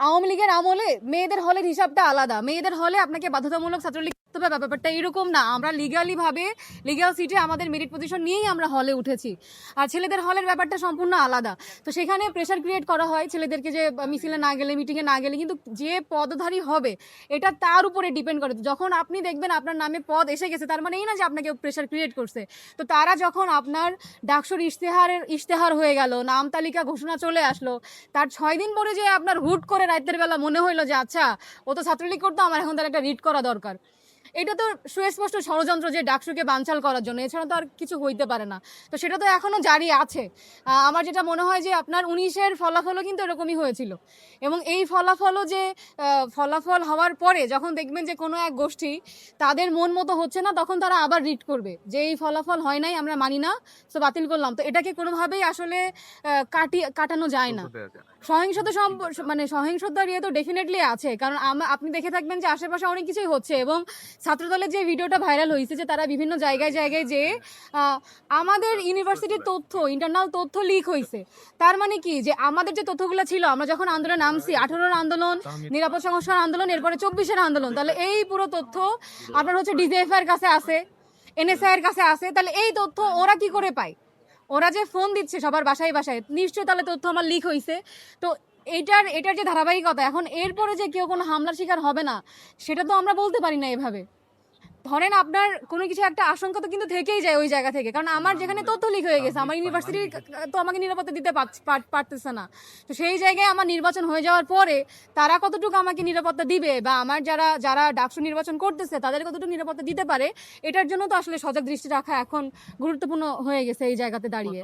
আওয়ামী লীগের আমলে মেয়েদের হলের হিসাবটা আলাদা। মেয়েদের হলে আপনাকে বাধ্যতামূলক ছাত্রলীগ হবে ব্যাপারটা এরকম না। আমরা লিগালি ভাবে লিগাল সিটে আমাদের মেরিট পজিশন নিয়েই আমরা হলে উঠেছি। আর ছেলেদের হলের ব্যাপারটা সম্পূর্ণ আলাদা। তো সেখানে প্রেশার ক্রিয়েট করা হয় ছেলেদেরকে যে মিছিলে না গেলে মিটিংয়ে না গেলে। কিন্তু যে পদধারী হবে, এটা তার উপরে ডিপেন্ড করে। যখন আপনি দেখবেন আপনার নামে পদ এসে গেছে, তার মানে এই না যে আপনাকে প্রেশার ক্রিয়েট করছে। তো তারা যখন আপনার ডাকসুর ইশতেহারের, ইশতেহার হয়ে গেল, নাম তালিকা ঘোষণা চলে আসলো, তার ছয় দিন পরে যে আপনার হুট করে রাতের বেলা মনে হইল যে আচ্ছা ও তো ছাত্রলীগ করতো, আমার এখন তার একটা রিড করা দরকার। এটা তো সুস্পষ্ট ষড়যন্ত্র যে ডাকসুকে বানচাল করার জন্য, এছাড়া তো আর কিছু হইতে পারে না। তো সেটা তো এখনও জারি আছে। আমার যেটা মনে হয় যে আপনার উনিশের ফলাফলও কিন্তু এরকমই হয়েছিল। এবং এই ফলাফলও যে ফলাফল হওয়ার পরে যখন দেখবেন যে কোনো এক গোষ্ঠী তাদের মন মতো হচ্ছে না, তখন তারা আবার রিড করবে। যে এই ফলাফল হয় নাই, আমরা মানি না, তো বাতিল করলাম। তো এটাকে কোনোভাবেই আসলে কাটি, কাটানো যায় না। সহিংসতা মানে সহিংসতার ইয়ে তো ডেফিনেটলি আছে। কারণ আপনি দেখে থাকবেন যে আশেপাশে অনেক কিছুই হচ্ছে এবং ছাত্রদলের যে ভিডিওটা ভাইরাল হয়েছে যে তারা বিভিন্ন জায়গায় জায়গায় যে আমাদের ইউনিভার্সিটির তথ্য ইন্টারনাল তথ্য লিক হয়েছে। তার মানে কি? যে আমাদের যে তথ্যগুলো ছিল আমরা যখন আন্দোলনে নামছি আঠারোর আন্দোলন নিরাপদ সংস্কার আন্দোলন এরপরে চব্বিশের আন্দোলন তাহলে এই পুরো তথ্য আপনার হচ্ছে ডিজিএফ এর কাছে আছে এনএসআই এর কাছে আছে তাহলে এই তথ্য ওরা কি করে পায়? ওরা যে ফোন দিচ্ছে সবার বাসায় বাসায়, নিশ্চয়ই তাহলে তথ্য আমার লিক হয়েছে তো এটার এটার যে ধারাবাহিকতা, এখন এরপরে যে কেউ কোনো হামলার শিকার হবে না, সেটা তো আমরা বলতে পারি না এভাবে। ধরেন আপনার কোনো কিছু একটা আশঙ্কা তো কিন্তু থেকেই যায় ওই জায়গা থেকে। কারণ আমার যেখানে তথ্য লিক হয়ে গেছে আমার ইউনিভার্সিটি তো আমাকে নিরাপত্তা দিতে পারতেছে না। তো সেই জায়গায় আমার নির্বাচন হয়ে যাওয়ার পরে তারা কতটুকু আমাকে নিরাপত্তা দিবে বা আমার যারা যারা ডাকসু নির্বাচন করতেছে তাদের কতটুকু নিরাপত্তা দিতে পারে এটার জন্য তো আসলে সজাগ দৃষ্টি রাখা এখন গুরুত্বপূর্ণ হয়ে গেছে এই জায়গাতে দাঁড়িয়ে।